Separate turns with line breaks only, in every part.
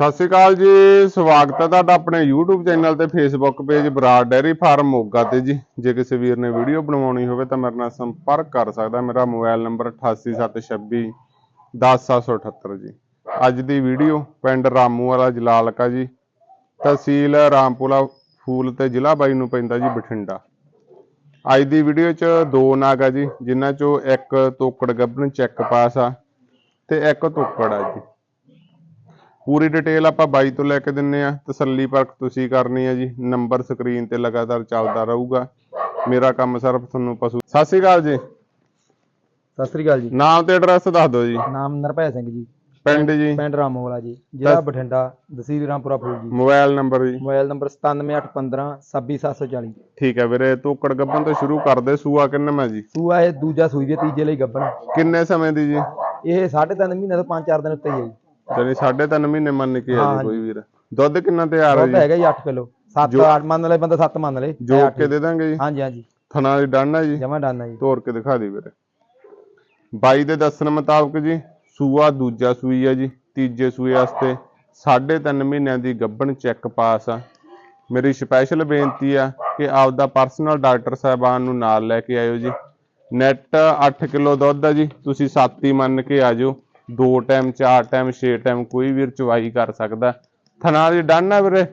ਸਤਿ ਸ਼੍ਰੀ ਅਕਾਲ ਜੀ, ਸਵਾਗਤ ਹੈ ਤੁਹਾਡਾ ਆਪਣੇ YouTube ਚੈਨਲ ਤੇ Facebook page Brar dairy farm Moga ਤੇ ਜੀ। ਜੇ ਕਿਸੇ ਵੀਰ ਨੇ ਵੀਡੀਓ ਬਣਵਾਉਣੀ ਹੋਵੇ ਤਾਂ ਮੇਰੇ ਨਾਲ ਸੰਪਰਕ ਕਰ ਸਕਦਾ ਮੇਰਾ ਮੋਬਾਈਲ ਨੰਬਰ 8876 10778 ਜੀ। ਅੱਜ ਦੀ ਵੀਡੀਓ ਪਿੰਡ ਰਾਮੂ ਵਾਲਾ ਜਲਾਲਕਾ ਜੀ। ਤਹਿਸੀਲ ਰਾਮਪੁਰਾ ਫੂਲ ਤੇ ਜ਼ਿਲ੍ਹਾ ਬਾਈ ਨੂੰ ਪੈਂਦਾ ਜੀ ਬਠਿੰਡਾ। ਅੱਜ ਦੀ ਵੀਡੀਓ 'ਚ ਦੋ ਨਾਗ ਆ ਜੀ, ਜਿਨ੍ਹਾਂ 'ਚੋਂ ਇੱਕ ਤੋਕੜ ਗੱਭਣ ਚੈੱਕ ਪਾਸ ਆ ਤੇ ਇੱਕ ਤੋਕੜ ਆ ਜੀ। ਪੂਰੀ ਡਿਟੇਲ ਆਪਾਂ ਬਾਈ ਤੋਂ ਲੈ ਕੇ ਦਿੰਨੇ ਆ। ਤਸੱਲੀ ਪਰਖ ਤੁਸੀਂ ਕਰਨੀ ਆ ਜੀ। ਨੰਬਰ ਸਕਰੀਨ ਤੇ ਲਗਾਤਾਰ ਚੱਲਦਾ ਰਹੂਗਾ। ਮੇਰਾ ਕੰਮ ਸਿਰਫ ਤੁਹਾਨੂੰ ਪਸ਼ੂ ਸਤਿ ਸ਼੍ਰੀ ਅਕਾਲ ਜੀ।
ਸਤਿ ਸ੍ਰੀ ਅਕਾਲ ਜੀ।
ਨਾਮ ਤੇ ਐਡਰੈਸ ਦੱਸ ਦਿਓ ਜੀ।
ਨਾਮ ਨਰਭੈ ਸਿੰਘ ਜੀ।
ਪਿੰਡ ਜੀ।
ਪਿੰਡ ਰਾਮੋਵਾਲਾ ਜੀ। ਜ਼ਿਲ੍ਹਾ ਬਠਿੰਡਾ ਤਹਿਸੀਲ ਰਾਮਪੁਰਾ ਫੂਲ ਜੀ।
ਮੋਬਾਈਲ ਨੰਬਰ ਜੀ।
ਮੋਬਾਈਲ ਨੰਬਰ 97815 26740
ਠੀਕ ਹੈ ਵੀਰੇ ਤੋਕੜ ਗੱਭਣ ਤੋਂ ਸ਼ੁਰੂ ਕਰਦੇ। ਸੂਆ ਕਿੰਨਾ ਮੈਂ ਜੀ?
ਸੂਆ ਇਹ ਦੂਜਾ ਸੂਈ ਦੇ ਤੀਜੇ ਲਈ ਗੱਬਣ
ਕਿੰਨੇ ਸਮੇਂ ਦੀ ਜੀ?
ਇਹ 3.5 ਮਹੀਨੇ ਤੋਂ 5-4 ਦਿਨ ਉੱਤੇ ਹੀ ਹੈ ਜੀ।
ਜਾਨੀ ਸਾਢੇ ਤਿੰਨ ਮਹੀਨੇ ਮੰਨ ਕੇ ਆ
ਹਾਂ
ਜੀ। ਕੋਈ ਵੀਰ। ਦੁੱਧ ਕਿੰਨਾ ਤਿਆਰ ਹੈ
ਦੁੱਧ
ਜੀ?
ਹੈਗਾ ਜੀ 8 ਕਿਲੋ। 7 8 ਮੰਨ ਲੈ ਬੰਦਾ 7 ਮੰਨ ਲੈ
ਜੋ ਕੇ ਦੇ ਦਾਂਗੇ ਜੀ।
ਹਾਂਜੀ ਹਾਂਜੀ।
ਥਣਾ ਦੀ ਡੰਨ ਹੈ ਜੀ।
ਜਮਾ ਡਾਨਾ ਜੀ।
ਤੋੜ ਕੇ ਦਿਖਾ ਦੇ ਵੀਰੇ। ਬਾਈ ਦੇ ਦੱਸਣ ਮੁਤਾਬਕ ਜੀ ਸੂਆ ਦੂਜਾ ਸੂਈ ਆ ਜੀ ਤੀਜੇ ਸੂਏ ਵਾਸਤੇ ਸਾਢੇ ਤਿੰਨ ਮਹੀਨਿਆਂ ਦੀ ਗੱਭਣ ਚੈੱਕ ਪਾਸ ਆ। ਮੇਰੀ ਸਪੈਸ਼ਲ ਬੇਨਤੀ ਆ ਕਿ ਆਪਦਾ ਪਰਸਨਲ ਡਾਕਟਰ ਸਾਹਿਬਾਨ ਨੂੰ ਨਾਲ ਲੈ ਕੇ ਆਇਓ ਜੀ। ਨੈਟ 8 ਕਿਲੋ ਦੁੱਧ ਆ ਜੀ ਤੁਸੀਂ ਸੱਤ ਹੀ ਮੰਨ ਕੇ ਆ ਜਾਓ। ਦੋ ਟਾਈਮ ਚਾਰ ਟਾਈਮ ਛੇ ਟਾਈਮ ਕੋਈ ਵੀਰ ਚਵਾਈ ਕਰ ਸਕਦਾ। ਥਣਾ ਦੀ ਡੰਨ ਆ ਵੀਰੇ?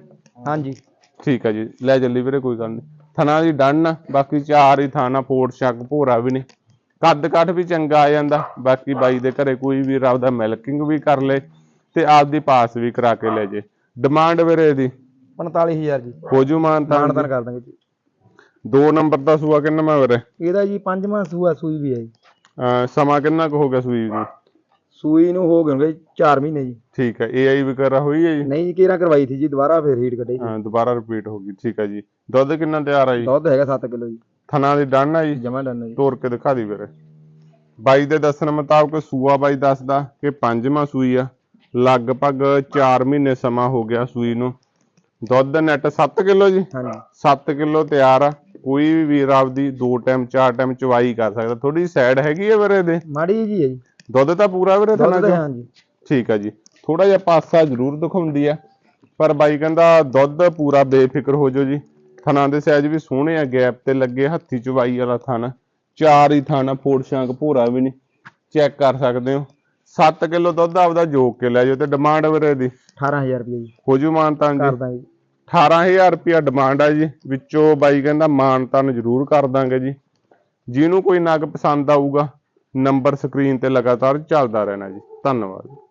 ਹਾਂਜੀ।
ਠੀਕ ਹੈ ਜੀ ਲੈ ਚੱਲੀ ਵੀਰੇ ਕੋਈ ਗੱਲ ਨਹੀਂ ਥਣਾ ਦੀ ਡੰਨ ਆ ਬਾਕੀ ਚਾਰ ਹੀ ਥਾਣਾ ਫੋੜ ਸ਼ੱਕ ਭੋਰਾ ਵੀ ਨਹੀਂ ਕੱਦ ਕੱਠ ਵੀ ਚੰਗਾ ਆ ਜਾਂਦਾ ਬਾਕੀ ਬਾਈ ਦੇ ਘਰੇ ਕੋਈ ਵੀ ਆਪਦਾ ਮਿਲਕਿੰਗ ਵੀ ਕਰ ਲੇ ਤੇ ਆਪਦੀ ਪਾਸ ਵੀ ਕਰਾ ਕੇ ਲੈ ਜੇ। ਡਿਮਾਂਡ ਵੀਰੇ ਇਹਦੀ?
45000 ਜੀ।
ਹੋ ਜੂ ਮਾਨਤਾ
ਮਾਨਦਾਨ ਕਰ ਦਾਂਗੇ ਜੀ।
ਦੋ ਨੰਬਰ ਦਾ ਸੂਆ ਕਿੰਨਾ ਮੈਂ ਵੀਰੇ?
ਇਹਦਾ ਜੀ ਪੰਜਵਾਂ ਸੂਆ ਸੂਈ ਵੀ ਹੈ ਜੀ।
ਅਹ ਸਮਾਂ ਕਿੰਨਾ ਕੁ ਹੋ ਗਿਆ ਸੂਈ ਨੂੰ?
ਸੂਈ ਨੂੰ ਹੋ ਗਏ 4 ਮਹੀਨੇ ਜੀ।
ਠੀਕ ਹੈ ਏਆਈ ਵਗੈਰਾ ਹੋਈ ਹੈ ਜੀ?
ਨਹੀਂ ਜੀ ਕਿਹੜਾ ਕਰਵਾਈ ਸੀ ਜੀ ਦੁਬਾਰਾ ਫੇਰ ਹੀਟ ਕੱਢੀ ਜੀ।
ਹਾਂ ਦੁਬਾਰਾ ਰਿਪੀਟ ਹੋ ਗਈ ਠੀਕ ਹੈ ਜੀ। ਦੁੱਧ ਕਿੰਨਾ ਤਿਆਰ ਆ ਜੀ?
ਦੁੱਧ ਹੈਗਾ 7 ਕਿਲੋ ਜੀ।
ਥਣਾ ਦੀ ਡੰਨ ਆ ਜੀ?
ਜਮਾ ਡਾਨਾ ਜੀ।
ਤੋੜ ਕੇ ਦਿਖਾ ਦੀ ਵੀਰੇ। ਬਾਈ ਦੇ ਦੱਸਣ ਮੁਤਾਬਕ ਸੂਆ ਬਾਈ ਦੱਸਦਾ ਕਿ ਪੰਜਵਾਂ ਸੂਈ ਆ। ਲਗਭਗ 4 ਮਹੀਨੇ ਸਮਾਂ ਹੋ ਗਿਆ ਸੂਈ ਨੂੰ। ਦੁੱਧ ਨੈਟ 7 ਕਿਲੋ ਜੀ?
ਹਾਂਜੀ
7 ਕਿਲੋ ਤਿਆਰ ਆ। ਕੋਈ ਵੀ ਵੀਰ ਆਪਦੀ ਦੋ ਟਾਈਮ ਚਾਰ ਟਾਈਮ ਚਵਾਈ ਕਰ ਸਕਦਾ। ਥੋੜੀ ਸਾਈਡ ਹੈਗੀ ਆ ਵੀਰੇ ਦੇ
ਮਾੜੀ ਜੀ ਹੈ ਜੀ।
ਦੁੱਧ ਤਾਂ ਪੂਰਾ ਵੀਰੇ ਥਣਾ ਚ?
ਹਾਂਜੀ।
ਠੀਕ ਆ ਜੀ। ਥੋੜਾ ਜਿਹਾ ਪਾਸਾ ਜ਼ਰੂਰ ਦਿਖਾਉਂਦੀ ਆ। ਪਰ ਬਾਈ ਕਹਿੰਦਾ ਦੁੱਧ ਪੂਰਾ ਬੇਫਿਕਰ ਹੋ ਜਾਓ ਜੀ। ਥਣਾ ਦੇ ਸਾਈਜ਼ ਵੀ ਸੋਹਣੇ ਆ ਗੈਪ ਤੇ ਲੱਗੇ ਹੱਥੀ ਚਵਾਈ ਵਾਲਾ ਥਣ। ਚਾਰ ਹੀ ਥਣ ਫੋੜ ਸ਼ਾਂਕ ਭੋਰਾ ਵੀ ਨਹੀਂ। ਚੈੱਕ ਕਰ ਸਕਦੇ ਹੋ। 7 ਕਿਲੋ ਦੁੱਧ ਆਪਦਾ ਜੋਕ ਕੇ ਲੈ ਜਾਓ ਤੇ ਡਿਮਾਂਡ ਵੀਰੇ ਦੀ
18000 ਰੁਪਏ ਜੀ।
ਹੋ ਜੂ ਮਾਨਤਾਨ ਜੀ।
ਦਾਂਗੇ ਜੀ।
18000 ਰੁਪਿਆ ਡਿਮਾਂਡ ਆ ਜੀ। ਵਿੱਚੋਂ ਬਾਈ ਕਹਿੰਦਾ ਮਾਨਤਾਨ ਜ਼ਰੂਰ ਕਰ ਦਾਂਗੇ ਜੀ। ਜਿਹਨੂੰ ਕੋਈ ਨਗ ਪਸੰਦ ਆਊਗਾ ਨੰਬਰ ਸਕਰੀਨ ਤੇ ਲਗਾਤਾਰ ਚੱਲਦਾ ਰਹਿਣਾ ਜੀ। ਧੰਨਵਾਦ।